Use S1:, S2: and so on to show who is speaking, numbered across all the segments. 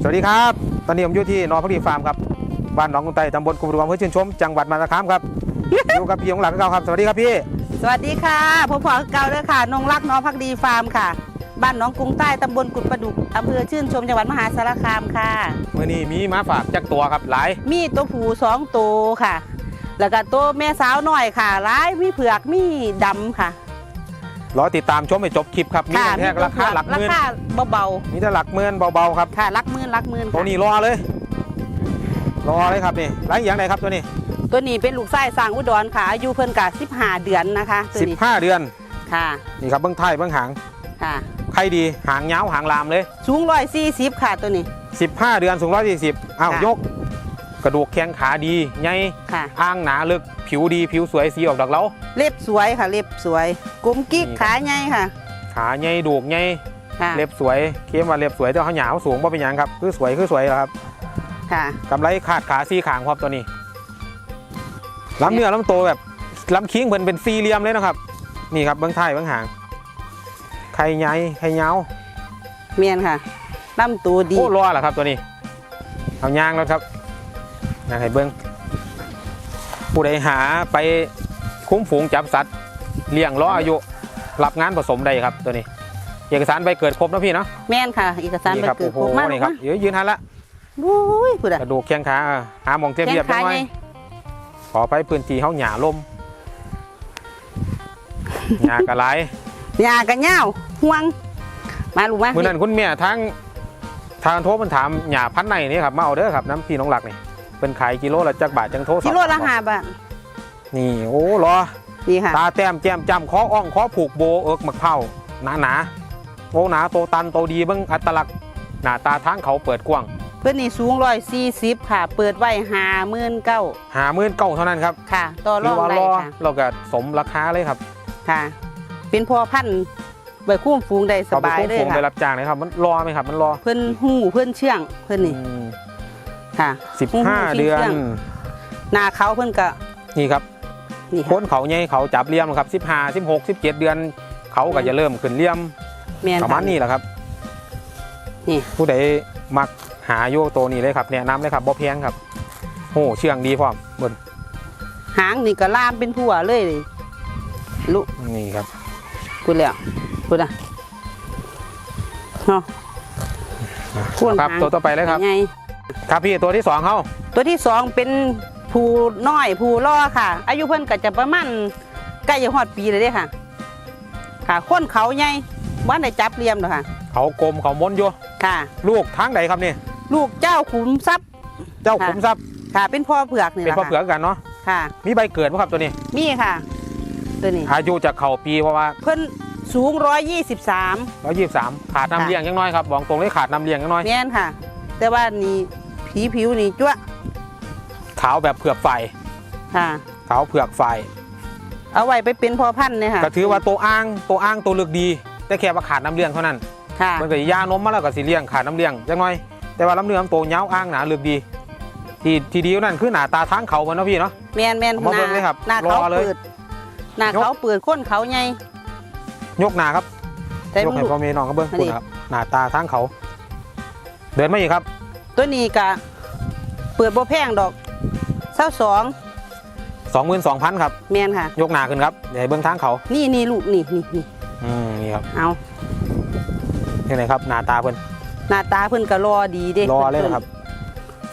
S1: สวัสดีครับ ตอนนี้ผมอยู่ที่นอพักดีฟาร์มครับ บ้านหนองกุงไตตำบลกุมรวมเพื่อชื่นชม จังหวัดมหาสารคามครับ อยู่กับพี่ของหลักเก่าครับ สวัสดีครับพี่
S2: สวัสดีค่ะผมพอเก่าเด้อค่ะ นงรักน้องพักดีฟาร์มค่ะ บ้านหน้องกรุงใต้ตำบลกุดประดุกอำเภอชื่นชม จังหวัดมหาสารคามค่ะ
S1: เมื่อนี้มีมาฝากจักตัวครับหลาย
S2: มีตัวผู้สองตัวค่ะ แล้วก็ตัวแม่สาวน้อยค่ะร้ายมีเผือกมีดำค่ะ
S1: รอติดตามชมให้จบคลิปครับมี
S2: ค่ะ
S1: แค่ราคาหลักห
S2: รา
S1: มื่น
S2: คาเบา
S1: มีแต่หลักหมื่นเบาๆครับ
S2: ๆค่ะหลักหมื่นหลักหมื่น
S1: ตัว
S2: ค่ะ
S1: นี้รอเลย รอเลยครับนี่ไรอย่างไรครับตัวนี้
S2: ตัวนี้เป็นลูกไส้สร้างอุดรค่ะอายุเพิ่นกะ15 เดือนนะคะตัวนี้
S1: 15 เดือน
S2: ค่ะ
S1: นี่ครับเบื้องท้ายเบื้องหาง
S2: ค่ะ
S1: ใครดีหางยาวหางลามเลย
S2: สูงร้อยสี่สิบค่ะตัวนี้
S1: 15 เดือนสูง140อ้าว
S2: ค่ะ
S1: ยก กระดูกแข้งขาดีใหญ่
S2: ค่ะ
S1: อ้างหนาลึกผิวดีผิวสวยสีออกดอกเหล้า
S2: เล็บสวยค่ะ เล็บสวยกลมกิ๊ก
S1: นี่
S2: ขาใหญ่ค่ะ
S1: ขาใหญ่ดูกใหญ่
S2: ค่ะ
S1: เล็บสวยเข้มว่าเล็บสวยแต่เขาหยาวสูงว่าเป็นหยังครับคือสวยคือสวยแล้วครับ
S2: ค่ะ
S1: กำไรขาดขาซี่ขางครับตัวนี้ลำเนื้อลำโตวแบบลำคิงเหมือนเป็นสี่เหลี่ยมเลยนะครับ นี่ครับเบื้องท้ายเบื้องหางไข่ใหญ่ไข่ยาว
S2: เมียนค่ะลำตัวดี
S1: โอ้รอเหรอครับตัวนี้เอายางแล้วครับ ยางให้เบิ้งผู้ใดหาไปคุ้มฝูงจับสัตว์เลี้ยงล้ออายุ รับงานผสมใดครับตัวนี้ เอกสารใบเกิดครบนะพี่เนาะ
S2: แม่นค่ะเอกสาร
S1: นี่
S2: ใบ
S1: ครับ
S2: เกิด
S1: โอ้โห
S2: ผมมาก
S1: นี่ครับเดี๋ยวยืนหันละ
S2: โอ้ยพูดอะ
S1: กระดูกแข้งขาอะหาหมองเทียบ
S2: แข้
S1: เรียบ
S2: ง
S1: จั
S2: ขาง
S1: หน่อ
S2: ไง
S1: ยขอไปพื้นที่เขาหยาลมหยากระไร
S2: ยากันเหย้าห่วงมาลูกมา
S1: เมื่อนั้นคุณแม่ทั้งทางโทรมันถามหยาพันในนี่ครับมาเอาเด้อครับน้ำพี่น้องหลักนี่ เป็นขายกิโลละจักบาทจังโทรสอบ
S2: กิโลละห้าบาท
S1: นี่โอ้รอ
S2: นี่ค่ะ
S1: ตาแต้มแจ่มจำคออ่องคอผูกโบเอิกหมักเผาหนาหนาๆโตหนาโตตันโตดีเบิ้งอัตลักษณ์หน้าตาทางเขาเปิดกว้าง
S2: เพื่อนนี่สูงร้อยสี่สิบค่ะ เปิดไว้ห้าหมื่นเก้า
S1: หามื่นเก้าเท่านั้นครับ
S2: ค่ะต่อร
S1: ถื
S2: อง
S1: อว่า
S2: ได้
S1: รอ
S2: ค่ะ
S1: เราก็สมราคาเลยครับ
S2: ค่ะ เป็นพอพันธุ์ใบคุ้มฟูงได้ส
S1: เอาไป
S2: บาย
S1: คุ้ม
S2: เลย
S1: ฝูงไป
S2: ค่ะ
S1: รับจ้างเลยครับ มันรอไหมครับ มันรอ
S2: เพื่อนหูเพื่อนเชื่องเพื่อนนี่
S1: อืม
S2: ค่ะ
S1: สิบ
S2: หู
S1: ห้า
S2: หู
S1: เดือน
S2: ชื่งหนาเขาเพื่อนก็
S1: นี่ครับ
S2: นี่
S1: ค
S2: ค่ะ
S1: นเขาใหญ่เขาจับเลี่ยมครับสิบห้าสิบหกสิบเจ็ดเดือน เขาก็จะเริ่มขึ้นเลี่ยม
S2: แม่น
S1: ประ
S2: ค่ะ
S1: มาณนี้แหละครับ
S2: นี่
S1: ผู้ใดมักหาโยตัวนี้เลยครับแนะนำเลยครับบ่แพงครับโอ้เชื่องดีพร้อมเบน
S2: หางนี่ก็ลามเป็นผัวเลยลูก
S1: นี่ครับ
S2: พูดแล้วพูดอะเนาะพ่วง
S1: ครับ
S2: หาง
S1: ตัวต่อไปเลยครับ
S2: ไง
S1: ครับพี่ตัวที่สองเขา
S2: ตัวที่สองเป็นผูน้อยผูล่อค่ะ อายุเพิ่นก็จะประมาณใกล้จะฮอดปีเลยเด้ค่ะ ค่ะคนเขาใหญ่วันได้จับเลียมหรอกค่ะ
S1: เขากลมเขาม้วนอยู่
S2: ค่ะ
S1: ลูกทางใดครับนี่
S2: ลูกเจ้าขุมทรัพย์
S1: เจ้า
S2: ค่ะ
S1: ขุมทรัพย์
S2: ค่ะ เป็นพ่อเผือกนี่
S1: เป็น
S2: แหละ
S1: พ่อเผื
S2: ค่ะ
S1: อกกันเนาะ
S2: ค่ะ
S1: มีใบเกิดไหมครับตัวนี้
S2: มีค่ะ ตัวนี้
S1: อายุจากเข่าปีเพราะว่า
S2: เพิ่นสูงร้อยยี่สิบสาม
S1: ร้อยยี่สามขาดน้ำ
S2: ค่ะ
S1: เลี้ยงยังน้อยครับบอกตรงเลยขาดน้ำเลี้ยงยังน้อย
S2: แม่นค่ะ แต่ว่านี่ผีผิวนี่จ้วะ
S1: ขาวแบบเผือกไฟ
S2: ค่ะ
S1: ขาวเผือกไฟ
S2: เอาไว้ไปเป็นพ่อพันธุ์เนี่ยค่ะ
S1: ก็ถือว่าตัวอ้างตัวอ้างตัวเลือกดี แต่แค่ว่าขาดน้ำเลี้ยงเท่านั้น
S2: ค่ะ
S1: มันก็ยานมมาแล้วก็สิเลี้ยงขาดน้ำเลี้ยงจังน้อย แต่ว่าลำเนื้อลำโตเงาวอ้างหนาเลือกดี ที่ที่ดีนั่นคือหน้าตาทางเขามันเนาะพี่เนาะ
S2: แมนแมน
S1: เอามาเบิ่งเลยครับ
S2: หน้าเขา
S1: รอเลย
S2: เปิดหน้าเขาเปิดก้นเขาไง
S1: ยกหน้าครับ
S2: แต่
S1: ยก
S2: ลู
S1: ให้
S2: ก
S1: พ่อแม่น้องเขาเบิ้ง
S2: อัน
S1: คุณ
S2: นี้
S1: ครับหน้าตาทางเขา เดินมาอีกครับ
S2: ตัวนี้กะเปิดบ่แพงดอกเศร้าสอง
S1: 22,000ครับ
S2: แมนค่ะ
S1: ยกหน้าขึ้นครับเดี๋ยวให้เบิ้งทางเขา
S2: นี่นี่ลูกนี่นี่นี่
S1: อืมนี่ครับ
S2: เอา
S1: นี่เลยครับหน้าตาเพิ่น
S2: หน้าตาเพิ่นก็รอดีเด้
S1: รอเลยนะครับ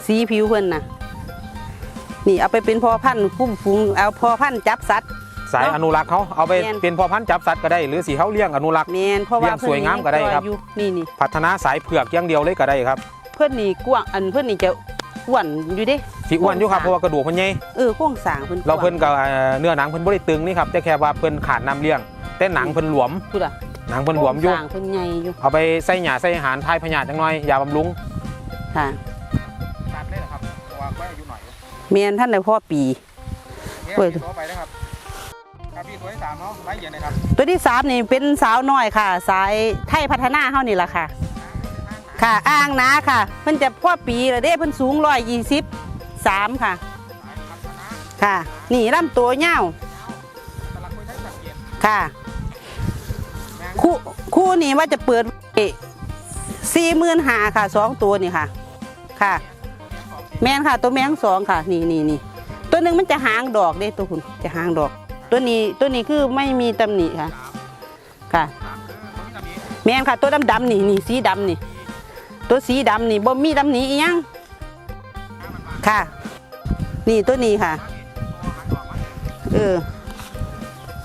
S2: สีผิวเพิ่นน่ะ นี่เอาไปเป็นพ่อพันธุ์คุ้มฟูงเอาพ่อพันธุ์จับสัตว์
S1: สายอนุรักษ์เขาเอาไป
S2: แม่น
S1: เป็นพ่อพันธุ์จับสัตว์ก็ได้ หรือสีเขาเลี้ยงอนุรักษ์
S2: แมนเพราะว่า
S1: เลี้ยงสวยงามก็ได้ครับ
S2: เพิ่นนี่อยู่นี่นี่
S1: พัฒนาสายเผือกอย่างเดียวเลยก็ได้ครับ
S2: เพิ่นนี่กว้างอันเพิ่นนี่จะอ้วนอยู่เด้
S1: สีอ้วนอยู่ครับเพราะว่ากระดูกเพิ่นใหญ่
S2: เออโครงสร้างเพิ่น
S1: เราเพิ่นกับเนื้อหนังเพิ่นบ่ได้ตึงนี่ครับแต่แค่ว่าเพิ่นขาดน้ำเลี้ยง แต่หนังเพิ่นหลวม
S2: พูดอะ
S1: หนังเพิ่นหลวมอยู่
S2: โครงสร้างเพิ่นใหญ่อยู่
S1: เอาไปใส่หญ้าใส่อาหารทายพยาธิจังน้อยยาบำรุง
S2: ค่ะ
S1: ตัดเลยเหรอครับเพราะว่าก็อายุหน่อย
S2: แมนท่านได้พ่อปีเปิด
S1: ตัวไปนะครับครับ พี่ตัวที่สามเนาะไล่เย็นนะครับ
S2: ตัวที่สามนี่เป็นสาวน้อยค่ะ สายไทยพัฒนาเฮานี่แหละค่ะ ค่ะอ้างนะค่ะ เพิ่นจะพ่อปีล้วเด้เพิ่นสูงร้อยยี่สิบสามค่ะ ค่ะ นี่ลำตัวเง่าวค่ะ คู่คู่นี้ว่าจะเปิดสี่หมื่นหาค่ะสองตัวนี่ค่ะ ค่ะ แมนค่ะ ตัวแมงสองค่ะ นี่นี่นี่ตัวหนึ่งมันจะหางดอกเด้ตัวคุณจะหางดอก ตัวนี้ตัวนี้คือไม่มีตำหนิค่ะ ค่ะ แม่นค่ะ ตัวดำดำๆนี่นี่สีดำนี่ ตัวสีดำนี่บ่มีดำหนิอีหยังค่ะ นี่ตัวนี้ค่ะ เออ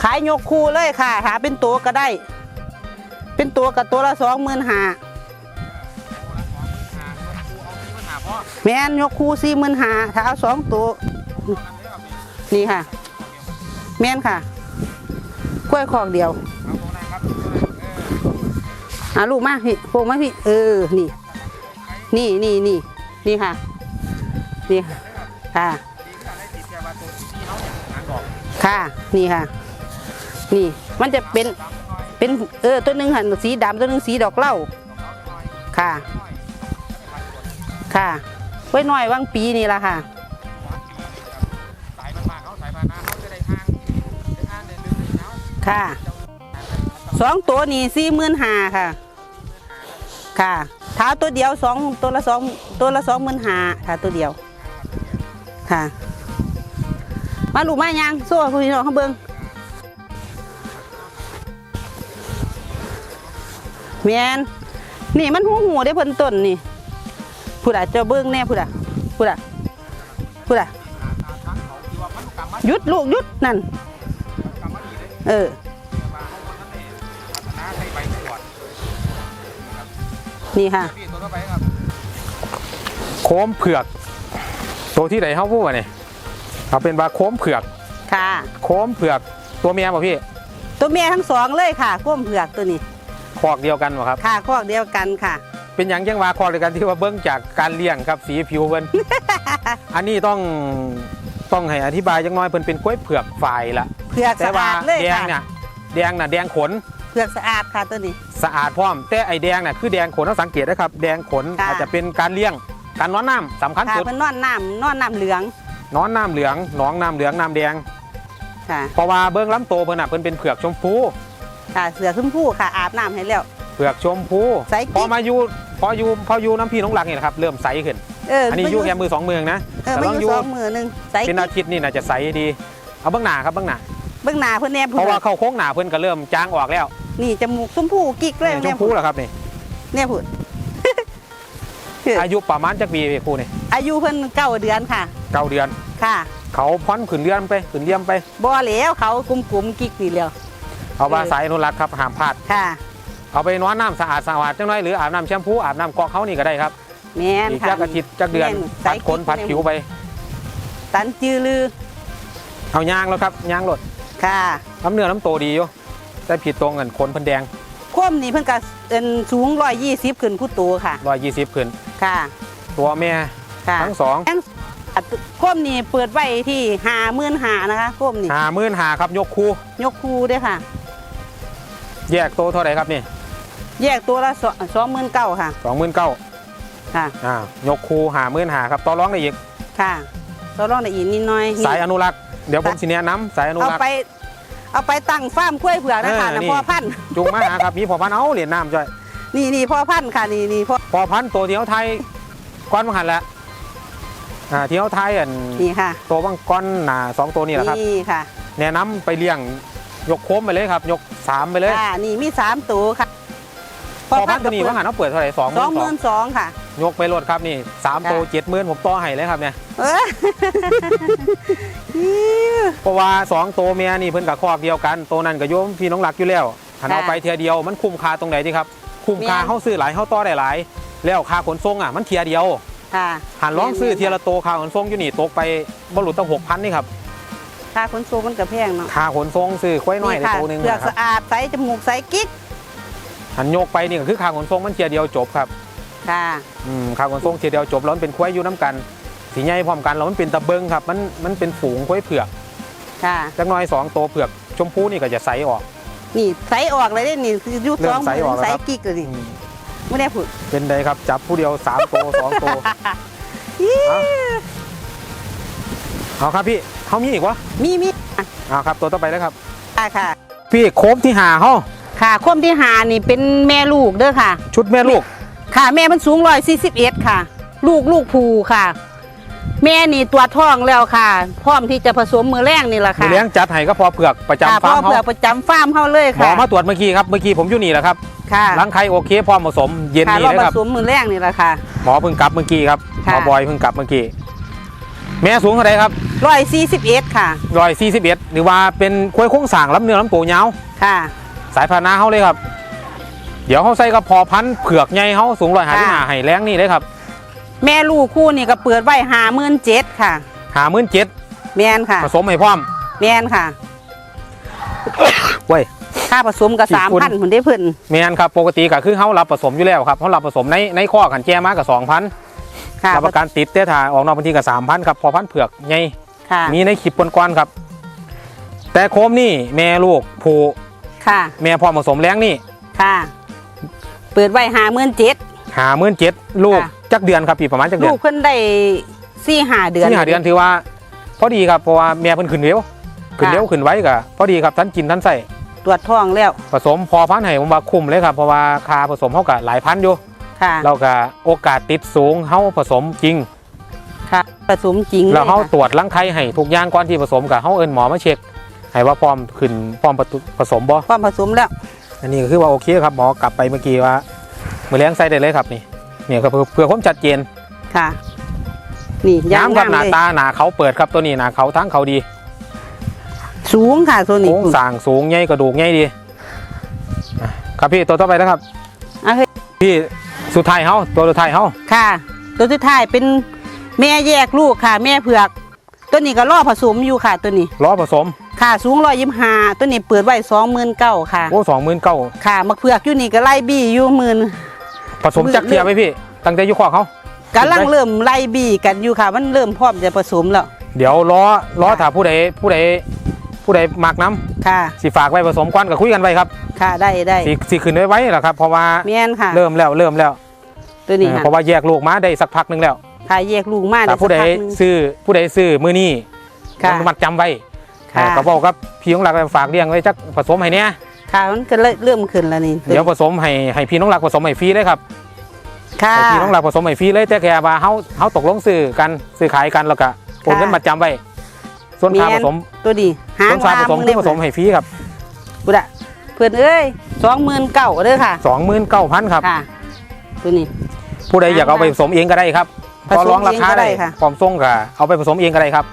S2: ขายยกคู่เลยค่ะ หาเป็นตัวก็ได้ เป็นตัวกับตัวละสองหมื่นหาแม่นยกคู่สี่หมื่นหาถ้าเอาสองตัว นี่ค่ะ แม่นค่ะ กล้วยคอกเดียวอะลูกมากพี่โป่งไหมพี่ เออ นี่ นี่นี่นี่นี่ค่ะ นี่ค่ะค่ะ ค่ะ นี่ค่ะ นี่ มันจะเป็น เป็น เออ ตัวหนึ่งหันสีดำตัวหนึ่งสีดอกเหล้า ค่ะ ค่ะไว้หน่อยว่างปีนี่ละค่ะ ค่ะสองตัวนี่สี่หมื่นห้าค่ะ ค่ะเท้าตัวเดียวสองตัวละสองตัวละสองหมื่นห้าถ้าตัวเดียว ค่ะ มาลูกมายังโซ่คุณพี่น้องเขาเบิ้งแมนนี่มันหูหูได้เพิ่นต้นนี่พูดอะเจ้าเบิ้งแน่พูดอะพูดอะพูดอะหยุดลูกหยุดนั่น เออนี่ค่ะ
S1: โค้มเผือก ตัวที่ไหนเขาพูดวะเนี่ยเอาเป็นว่าโค้มเผือก
S2: ค่ะ
S1: โค้มเผือกตัวเมียป่ะพี่
S2: ตัวเมียทั้งสองเลยค่ะก้มเผือกตัวนี้
S1: คอกเดียวกันป่ะครับ
S2: ค่ะคอกเดียวกันค่ะ
S1: เป็นอย่างยังว่าคอกเดียวกันที่ว่าเบิ้งจากการเลี้ยงครับสีผิวเพิ่นอันนี้ต้อง ต้องให้อธิบายจังน้อยเพิ่นเป็นกล้วยเผือกฝ่ายละ
S2: เผือก
S1: แต่
S2: สะ
S1: ว่า
S2: อาดเลย
S1: แดง
S2: ค่ะ
S1: เนี่ยแดงน่ะแดงขน
S2: เผือกสะอาดค่ะตัวนี้
S1: สะอาดพร้อม แต่ไอแดงน่ะคือแดงขนต้องสังเกตนะครับ แดงขน
S2: ค่ะ
S1: อาจจะเป็นการเลี้ยงการน้อนน้ำสำคัญ
S2: ค่ะ
S1: สุด
S2: เพิ่นนอนน้ำนอนน้ำเหลือง
S1: น้อนน้ำเหลืองหนองน้ำเหลืองน้ำแดง
S2: ค่ะ
S1: เพราะว่าเบิ้งลำโตวเพิ่นน่ะเพิ่นเป็นเผือกชมพู
S2: ค่ะเสือขึ้นผู้ค่ะอาบน้ำให้แล้ว
S1: เผือกชมพู
S2: ใสกิ๊ก
S1: พอมาอยู่พออยู่พออยู่น้ำพี่น้องหลักนี่นะครับเริ่มใสขึ้น
S2: เออ
S1: อันนี้
S2: มา
S1: อยู่แค่มือสองมือนะ
S2: เออ
S1: แต่
S2: มา
S1: ต้อง
S2: อ
S1: อยู่
S2: ยู่สองมือหนึ่งใส่
S1: เป็นอาทิตย์นี่น่าจะใสดี เอาเบื้องหน้าครับเบื้องหน้า
S2: เบื้องหน้าเพิ่นแนบ
S1: เพราะว่าเข้าโค้งหน้าเพิ่นก็เริ่มจางออกแล้ว
S2: นี่จมูกชมพูกิ๊กเลย
S1: ช
S2: แน
S1: ม
S2: บ
S1: พูเหรอครับนี่
S2: แนบพุ่น
S1: อายุประมาณจักปีพี่ครูนี่
S2: อายุเพิ่นเก้าเดือนค่ะ
S1: เก้าเดือน
S2: ค่ะ
S1: เขาพ้อนขืนเลื่อนไปขืนเลี่ยมไป
S2: บ่แล้วเขากลุ่มๆกิ๊กนี่แล้ว
S1: เอาว่า
S2: เออ
S1: สายอนุรักษ์ครับห้ามพลาด
S2: ค่ะ
S1: เอาไปนอนน้ำสะอาดสะอาดจังน้อยหรืออาบน้ำแชมพูอาบน้ำกอกเขานี่ก็ได้ครับ
S2: แม่น
S1: อีก
S2: ค่ะ
S1: จักอาทิตย์จักเดือน
S2: แม่น
S1: พัดขน
S2: ใส่กิ๊ก
S1: พัดผิวไป
S2: ตันจือลือ
S1: เอายางแล้วครับยางรถ
S2: ค่ะ
S1: น้ำเนื้อน้ำโตดีอยู่แต่ผิดตรงกันขนเพันแดง
S2: คว่มนี่เพิ่นก็เอิ้นสูง120ขึ้นผู้ตัวค่ะ
S1: ร้อยยี่สิบขึ้น
S2: ค่ะ
S1: ตัวแม่
S2: ค่ะ
S1: ทั้งสอง
S2: อัตโคมนี่เปิดไว้ที่หาหมื่นหานะคะโคมนี่
S1: หามื่นหาครับยกคู่
S2: ยกคูด้วยค่ะ
S1: แยกโตวเท่าไหร่ครับนี่
S2: แยกตัวละสองหมื่นเก้าค่ะ
S1: สองหมื่นเก้า
S2: ค่ะ
S1: อ่ายกคูหามื่นหาครับต่อร้องได้อีก
S2: ค่ะตัวรองได้อีกนิดหน้อยนี่
S1: สายอนุรักษ์เดี๋ยวผมสิแนะนำสายอนุ
S2: เอา
S1: รักษ์
S2: ไป เอาไปตั้งฟาร์มกล้วยเผือกนะคะ
S1: เออ
S2: นะ
S1: นี่
S2: พ่อพันธุ์
S1: จุงมาหาครับมีพอพันธุ์เอาเหรียญน้ำจ้อย
S2: นี่นี่พ่อพันธุ์ค่ะนี่นี่พ่อ
S1: พอพันธุ์ตัวเดียวไทยก้อนมังหันแหละอ่าเที่ยวไทยอัน
S2: นี่ค่ะ
S1: ตัวบางก้อนหนาสองตัวนี่แหละครับ
S2: นี่ค่ะ
S1: แนะนำไปเลี้ยงยกโค้มไปเลยครับ ยกสามไปเลย
S2: ค่ะนี่มีสามตัวค่ะ
S1: พอพันธุ์ตัวนี้ว่างหันเขาเปิดเท่าไหร่สองห
S2: ส
S1: มื่
S2: อง
S1: น
S2: ห
S1: สอ
S2: มื่
S1: ง
S2: นสองค่ะ
S1: ยกไปรถครับนี่สาม
S2: ค่ะ
S1: ตัวเจ็ดหมื่นผมต่อให้เลยครับเนี่ย
S2: เออ
S1: เพราะว่าสองตัวเมียนี่เพิ่นกับคอกเดียวกันตัวนั้นกับโยมพี่น้องหลักอยู่แล้วหันเอาไปเทียเดียวมันคุ้มค่าตรงไหนดีครับ คุ้มค่า
S2: แม่น
S1: เขาซื้อหลายเขาต่อได้หลาย แล้วค่าขนส่งอะมันเทียเดียว
S2: ค่ะ
S1: หันร้องซื้อเทียละโตวค่าขนส่งอยู่นี่ตกไปบรรลุตั้งหกพันนี่ครับ
S2: ค่าขนส่งมันก็แพงเนาะ
S1: ค่าขนส่งซื้อควายน้อยใน
S2: ค่ะ
S1: ตัวหนึง
S2: เผือก
S1: นะครับ
S2: สะอาดใสจมูกใสกิ๊ก
S1: หันโยกไปนี่ก็คือค่าขนส่งมันเทียเดียวจบครับ
S2: ค่ะ
S1: อืมค่าขนส่งเทียเดียวจบแล้วมันเป็นควายอยู่น้ำกัน สีใหญ่พร้อมกันแล้วมันเป็นตะเบิงครับ มันมันเป็นฝูงควายเผือก
S2: ค่ะ
S1: จักหน้อยสองตัวเผือกชมพูนี่ก็จะใสออก
S2: นี่ใสออกเลยเด้นี่คือยุค
S1: เริ่
S2: ส
S1: ม
S2: อง
S1: ใสออกแล้ว
S2: ใส
S1: ครับ
S2: กิ๊กเลยนี่
S1: อืม
S2: ไม่ได้ผุด
S1: เป็นไดครับจับผู้เดียวสามตัวสองตัวเอาครับพี่เขามีอีกวะ
S2: มีมีอะ
S1: เอาครับ ตัวต่อไปแล้วครับ
S2: ค่ะค่ะ
S1: พี่โคมที่หาเขา
S2: ค่ะคมที่หานี่เป็นแม่ลูกเด้อค่ะ
S1: ชุดแม่ลูก
S2: ค่ะ แม่มันสูงร้อยสี่สิบเอ็ดค่ะ ลูกลูกภูค่ะ แม่นี่ตัวท้องแล้วค่ะ พร้อมที่จะผสมมือแรงนี่แหละ
S1: มื
S2: ค่ะ
S1: อเลี้ยงจัดให้ก็พอเผือกประจำ
S2: ค่ะ
S1: ฟาร์ม
S2: พ่อ
S1: เขา
S2: เผือกประจำฟาร์มเขาเลย
S1: หมอ
S2: ค่ะ
S1: มาตรวจเมื่อกี้ครับเมื่อกี้ผมอยู่นี่แหละครับ
S2: ค่ะ
S1: ล้างไข่โอเคพร้อมผสมเย็น
S2: ค่ะ
S1: นี้
S2: รอบ
S1: นะ
S2: ผ
S1: ครับ
S2: สมมือแรงนี่แหละค่ะ
S1: หมอเพิ่งกลับเมื่อกี้ครับห
S2: ค่ะ
S1: มอบอยเพิ่งกลับเมื่อกี้แม่สูงเท่าไหรครับ
S2: ร้อยสี่สิบเอ็ดค่ะ
S1: ร้อยสี่สิบเอ็ดหรือว่าเป็นควยโค้งสร้างลำเนื้อลำตัวยาว
S2: ค่ะ
S1: สายพาหนาเขาเลยครับ เดี๋ยวเขาใส่กระพอพันธุ์เผือกใหญ่เขาสูงร้อยหาที่หา
S2: ค่ะ
S1: ไห้แรงนี่เลยครับ
S2: แม่ลูกคู่นี่ก็เปิดไว้หาหมื่นเจ็ดค่ะ
S1: หามื่นเจ็ด
S2: แมนค่ะ
S1: ผสมให้พร้อม
S2: แมนค่ะ
S1: เว้ย
S2: ค่าผสมกับ
S1: กี่
S2: สาม
S1: คน
S2: พันผลได้เพิ่น
S1: แมนครับปกติก็คือเขารับผสมอยู่แล้วครับเขารับผสมในในข้อขันแจมากับสองพัน
S2: ค่ะ
S1: รับประกันติดเต้ถ่าออกนอกพื้นที่กับสามพันครับพอพันธุ์เผือกใหญ่
S2: ค่ะ
S1: มีในคลิปก้อนๆครับ แต่โคมนี่แม่ลูกผู
S2: ค่ะ
S1: แม่พร้อมผสมแรงนี่
S2: ค่ะ เปิดไว้หาหมื่นเจ็ด
S1: หามื่นเจ็ดลูก
S2: ค่ะ
S1: จักเดือนครับพี่ประมาณจักเดื
S2: ลู
S1: อน
S2: กเพิ่นได้สี่หาเดือน
S1: ที่หาเดือนถือว่าพอดีครับเพราะว่าแม่เพิ่นขึ้นเร็วขึ้นเร็วขึ้นไว้ก็พอดีครับท่านกินท่านใส่
S2: ตรวจท้องแล้ว
S1: ผสมพอพันธุ์ให้ผมว่าคุ้มเลยครับเพราะว่าคาผสมเขาก็หลายพันอยู่
S2: ค่ะ
S1: เราก็โอกาสติดสูงเขาผสมจริง
S2: ค่ะผสมจริง
S1: แล้วเขา
S2: ลยค่ะ
S1: ตรวจรังไข่ให้ทุกอย่างก่อนที่ผสมกับเขาเอินหมอมาเช็คให้ว่าพร้อมขึ้นพร้อมผสมบ่
S2: ความผสมแล้ว
S1: อันนี้ก็คือว่าโอเคครับหมอกลับไปเมื่อกี้ว่ามือเลี้ยงใส่ได้เลยครับนี่เนี่ยก็เพื่อเพื่อความชัดเจน
S2: ค่ะ นี่ยาง
S1: น้ำกับหน้า
S2: เลย
S1: ตาหนาเขาเปิดครับตัวนี้หนาเขาทั้งเขาดี
S2: สูงค่ะตัวนี้
S1: โค้งสร้างสูงใหญ่กระดูกใหญ่ดีอะครับพี่ตัวต่อไปนะครับ
S2: อะเฮ้ย
S1: พี่สุดท้ายเฮาตัวสุดท้ายเฮา
S2: ค่ะ ตัวสุดท้ายเป็นแม่แยกลูกค่ะ แม่เผือก ตัวนี้ก็ล่อผสมอยู่ค่ะตัวนี้
S1: ล้อผสม
S2: ค่ะสูงร้อยยิบห้าตัวนี้เปิดไว้สองหมื่นเก้าค่ะ
S1: โอ้สองหมื่นเก้า
S2: ค่ะมักเผือกอยู่นี่ก็ไล่บี้อยู่หมื่น
S1: ผสมจักเทียไหมพี่ ตั้งแต่อยุคอกเขา
S2: กำลังเริ่มไล่บี้กันอยู่ค่ะ มันเริ่มพร้อมจะผสมแล้ว
S1: เดี๋ยวล้อล้อถ้าผู้ใดผู้ใดผู้ใดมักน้
S2: ค่ะำ
S1: สิฝากไว้ผสมก้อนกับคุยกันไว้ครับ
S2: ค่ะได้ได้
S1: สิสิขึ้นไว้ไว้แหละครับเพราะว่า
S2: เมียนค่ะ
S1: เริ่มแล้วเริ่มแล้ว
S2: ตัวนี้
S1: เออ
S2: ค่ะ
S1: เพราะว่าแยกลูกมาได้สักพักหนึงแล้ว
S2: ค่ะแยกลูกมา
S1: แต่
S2: ได้
S1: ผู้ใด
S2: สักพักหนึ่ง
S1: ซื้อผู้ใดซื้อมือนี่
S2: ค่ะ
S1: มันมัดจำไว้
S2: ค่ะ
S1: ก็บอกครับพี่น้องหลักฝากเลี้ยงไว้จักผสมให้เนี่ย
S2: ค่ะมันก็เริ่มขึ้นแล้วนี่
S1: เดี๋ยวผสมให้ให้พี่น้องหลักผสมให้ฟรีเลยครับ
S2: ค่ะ
S1: ให้พี่น้องหลักผสมให้ฟรีเลยแต่แค่ว่าเฮาเฮาตกลงซื้อกันซื้อขายกันแล้วก็โอนเงินมัดจำไว้ส่วนค่าผสม
S2: ตัวดีหาง
S1: ส่วนค่าผสมคือผสมให้ฟรีครับ
S2: บุดะเพื่อนเอ้ยสองหมื่นเก้าเด้อค่ะ
S1: 29,000ครับ
S2: ค่ะตัวนี้
S1: ผู้ใดอยากเอาไปผสมเองก็ได้ครับ
S2: ผสม
S1: พอร้องราคา
S2: เองก็ได้
S1: ได้
S2: ค่ะ
S1: พร้อมส่งก็เอาไปผสมเองก็ได้ครับ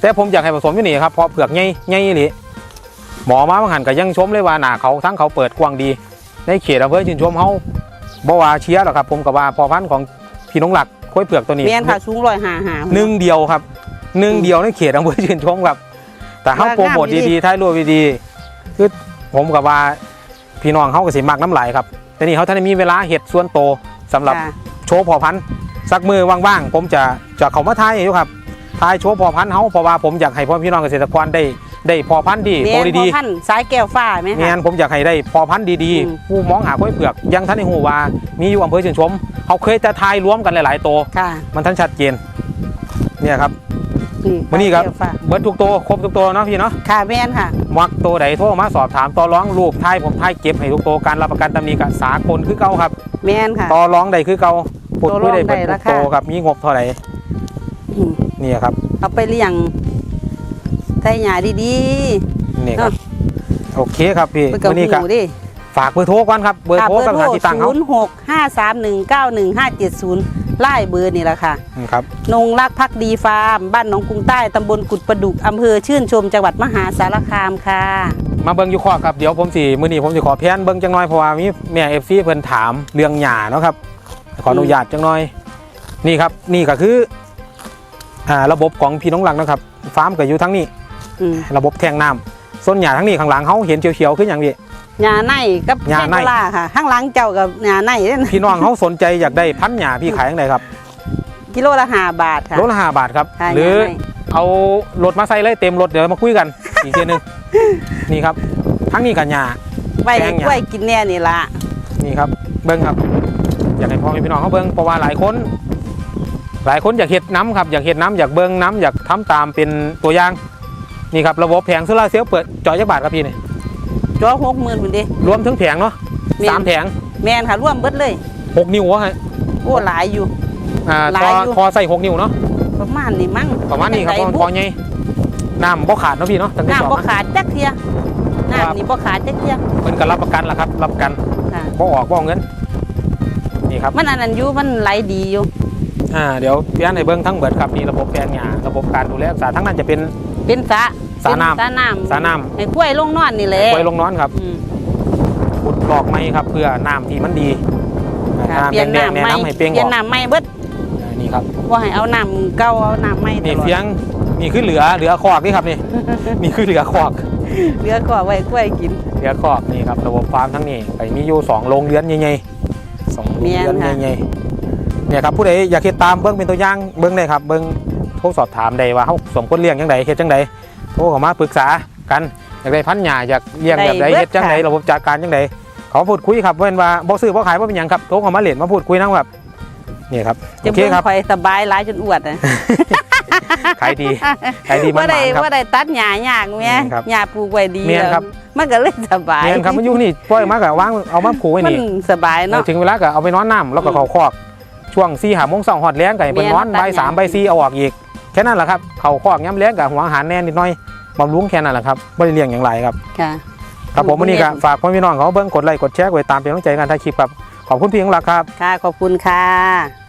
S1: แต่ผมอยากให้ผสมอยู่นี่ครับเพราะเผือกใหญ่ใหญ่หลีหมอมาบางหันก็ยังชมเลยว่าหน้าเขาทั้งเขาเปิดกว้างดี ในเขตอำเภอชื่นชมเฮาบ่ว่าเชียร์หรอกครับ ผมกับว่าพอพันธุ์ของพี่น้องหลักค้อยเผือกตัวนี้
S2: เมียนค่ะสูงร้อยห้าห้า
S1: หนึ่งเดียวครับหนึ่งเดียวในเขตอำเภอชื่นชมครับ แต่เฮา
S2: ว่า
S1: โปรโมท
S2: งามดี
S1: ดีๆท้ายรัวดีๆคือผมกับว่าพี่น้องเฮาก็สิมักน้ำไหลครับแต่นี่เขาท่านได้มีเวลาเห็ดส่วนโตวสำหรับ
S2: ค่ะ
S1: โชว์พอพันธุ์สักมือว่างๆผมจะจะเขามาทายอยู่ครับ ทายโชว์พอพันธุ์เฮาเพราะว่าผมอยากให้พ่อพี่น้องเกษตรกรได้ได้พอพันธุ์ดี
S2: เมี
S1: โต
S2: ยนพ
S1: ดี
S2: อพันธุ์สายแก้วฟ้าไหม
S1: ๆ
S2: คะ
S1: งานผมอยากให้ได้พอพันธุ์ดี
S2: อืม
S1: ๆผู้มองหาข้อยเผือกยังท่านในหูว่ามีอยู่อำเภอเชียงชมเขาเคยจะทายรวมกันหลายๆโตว
S2: ค่ะ
S1: มันท่านชัดเจนเนี่ยครับ
S2: นี่
S1: วันนี้ครับ
S2: สายแก้วฟ้า
S1: เบิดทุกโตวครบทุกโตวเนาะพี่เนาะ
S2: ค่ะเมียนค่ะ
S1: มักโตวใดโทรมาสอบถามต่อร้องรูปทายผมทายเก็บให้ทุกโตวการรับประกันตำหนิกับสากลคือเก่าครับ
S2: เมียนค่ะ
S1: ต่อร้องใดคือเก่าพูดคุยได้
S2: ต่อรอง
S1: เบิด
S2: ได้
S1: ทุ
S2: รากคา
S1: โตวครับมีงบเท่าไหร่
S2: อืม
S1: นี่ครับ
S2: เอาไปเลี้ยงไทยหยาดี
S1: นี่ครับ โอเคครับพี่
S2: ๆไปกับ
S1: วันนี้ก็
S2: หูดิ
S1: ฝากเบอร์โทรก่อนครับ เบอร์โทรกับสถานที่ตั้งเขา
S2: ศูนย์หกห้าสามหนึ่งเก้าหนึ่งห้าเจ็ดศูนย์ไล่เบอร์นี่แหละค่ะ
S1: อืมครับ
S2: นงรักพักดีฟาร์ม บ้านหนองกรุงใต้ตำบลกุดประดุกอำเภอชื่นชมจังหวัดมหาสารคามค่ะ
S1: มาเบิ้งอยู่ข้อครับ เดี๋ยวผมสิมื้อนี้ผมสิขอเพี้ยนเบิ้งจังน้อยเพราะว่ามีแม่ FC เพิ่นถามเรื่องหญ้าเนาะครับ ขออนุญาตจังน้อย นี่ครับ นี่ก็คือ อ่าระบบของพี่น้องหลังนะครับฟาร์มก็อยู่ทั้งนี้
S2: อืม
S1: ระบบแทงน้ำส่วนหญ้าทั้งนี้ข้างหลังเขาเห็นเขียวๆขึ้นอหย่างนี้
S2: หญ้าในกับ
S1: หญ้าใน
S2: แพงโกลาค่ะ ข้างหลังเจ้ากับหญ้าในเด้อ
S1: พี่น้องเขาสนใจอยากได้พันธุ์หญ้าพี่ขายยังไงครับ
S2: กิโลละห้าบาทค่ะ
S1: โลละห้าบาทครับ
S2: ค่ะ
S1: หรือ
S2: หญ้าใน
S1: เอารถมาใส่เลยเต็มรถเดี๋ยวมาคุยกัน อีกทีหนึงนี่ครับทั้งนี้กันหญ้า
S2: ไว้ให้
S1: แพงหญ้า
S2: กล้วยกินแน่นี่ละ
S1: นี่ครับเบิ้งครับ อยากให้พ่อแม่พี่น้องเขาเบิ้งเพราะว่าหลายคน หลายคนอยากเห็ดน้ำครับอยากเห็ดน้ำอยากเบิ้งน้ำอยากทำตามเป็นตัวอย่างนี่ครับระบบแผงโซลาร์เซลล์เปิดจอยจักบาทครับพี่นี่
S2: จอหกหมื่นพุ่นเดิ
S1: รวมถึงแผงเนาะ
S2: แม่น
S1: สามแผง
S2: แมนค่ะร่วมเบิดเลย
S1: หกนิ้ววะฮะ
S2: โอ้หลายอยู่
S1: อ่า
S2: หลา
S1: ท
S2: ย
S1: อ
S2: อยู่
S1: ทอใส่หกนิ้วเนาะ
S2: ประมาณนี้มั้ง
S1: ประมาณนี้ครับ
S2: จัง
S1: เพ
S2: ใด
S1: ราะมันทอใหญ่น้ำบ่ขาดเนาะพี่เนาะตั้งแต่สอง
S2: น้ำบ่
S1: นะ
S2: ขาดจักเทีย
S1: ครับ
S2: น้ำนี่บ่ขาดจักเทีย
S1: เพิ่นก็รับประกันละครับ รับประกัน
S2: ค่ะ
S1: บ่ออกบ่เอาเงินนี่ครับ
S2: มันอันนั้นอยู่มันไหลดีอยู่
S1: อ่าเดี๋ยวพี่อันให้เบิ้งทั้งเบิดครับนี่ระบบแปลงหญ้าระบบการดูแลรักษาทั้งนั้นจะเป็น
S2: เป็นสระ
S1: สระน้ำ
S2: เป็นสระน้ำ
S1: สระน้ำ
S2: ให้กล้วยลงนอนนี่แหละ
S1: ไว้ลงนอนครับ
S2: อืม
S1: ขุดหลอกไม้ครับ เพื่อน้ำที่มันดี
S2: ค่ะ
S1: น้ำ
S2: เปลี่ยน
S1: แดงๆ
S2: น้ำ
S1: แนะ
S2: ใหม่
S1: นำให้เปลี่ยน
S2: เปลี่ยน
S1: ออก
S2: น้ำใหม่เบิด
S1: อ่านี่ครับ
S2: ว่าให้เอาน้ำเก่าเอาน้ำใหม่ต
S1: นี่
S2: ลอด
S1: เฟียงนี่คือเหลือเหลือคอกนี่ครับนี่นี่คือเหลือคอก
S2: เหลือก็ไว้กล้วยกิน
S1: เหลือคอกนี่ครับระบบฟาร์มทั้งนี้ไปมีอยู่สองโรงเรือนใหญ่ๆสองโรงเรือน
S2: แม่นค่ะ
S1: ใหญ่ๆ เนี่ยครับผู้ใดอยากเฮ็ดตามเบิ้งเป็นตัวอย่างเบิ้งเลยครับเบิ้งโทรสอบถามได้ว่าเขาสมควรเลี้ยงจังไดเฮ็ดจังไดโทรเข้ามาปรึกษากันอยากได้พันธุ์หญ้าอยากเลี้ยงแบบใดเฮ็ดจังไดระบบจัดการจังไดเขาพูดคุยครับเว้นว่าบ่ซื้อบ่ขายบ่เป็นหยังครับโทรเข้ามาเล่นมาพูดคุยนั่งแบบนี่ครับ
S2: จะ
S1: โอเค
S2: เบิ่ง
S1: ครับ
S2: ข่อยสบายหลายจนอวดนะ
S1: ขายดีขายดีมัน
S2: ว่าได้
S1: ๆครับ
S2: ว่าได้ตัดหญ้ายากแม่
S1: อืมครับ
S2: หญ้าปลูกไว้ดี
S1: แม่นครับ
S2: มันก็เลยสบาย
S1: เนี่ยครับมันอยู่นี่ปล่อยมากะวางเอามาผูกไว้
S2: มัน
S1: นี่
S2: สบายเนาะ
S1: ถึงเวลาก็เอาไปนอนน้ำแล้วก็เขาคอก ช่วง4ี่หาโมงเช้าหอดแรงก็ให้เพิ่นนอน
S2: แม่น
S1: ใบายสาม
S2: ตัดหญ้า
S1: ใบายสี่เอาออกอีกแค่นั้นแหละครับเขาคอกย้ำแรงกับหัวอาหารแน่นิดหน่อยบำรุงแค่นั้นแหละครับไม่ได้เลี้ยงอย่างไรครับ
S2: ค่ะ
S1: ครับผม
S2: อืม
S1: วันนี้ก็
S2: แม่น
S1: ฝากพ่อพี่น้องเขาเบิ้งกดไลค์กดแชร์ไว้ตามเป็นกำลังใจกันถ่ายคลิปครับขอบคุณพี่ของหลักครับ
S2: ค่ะขอบคุณค่ะ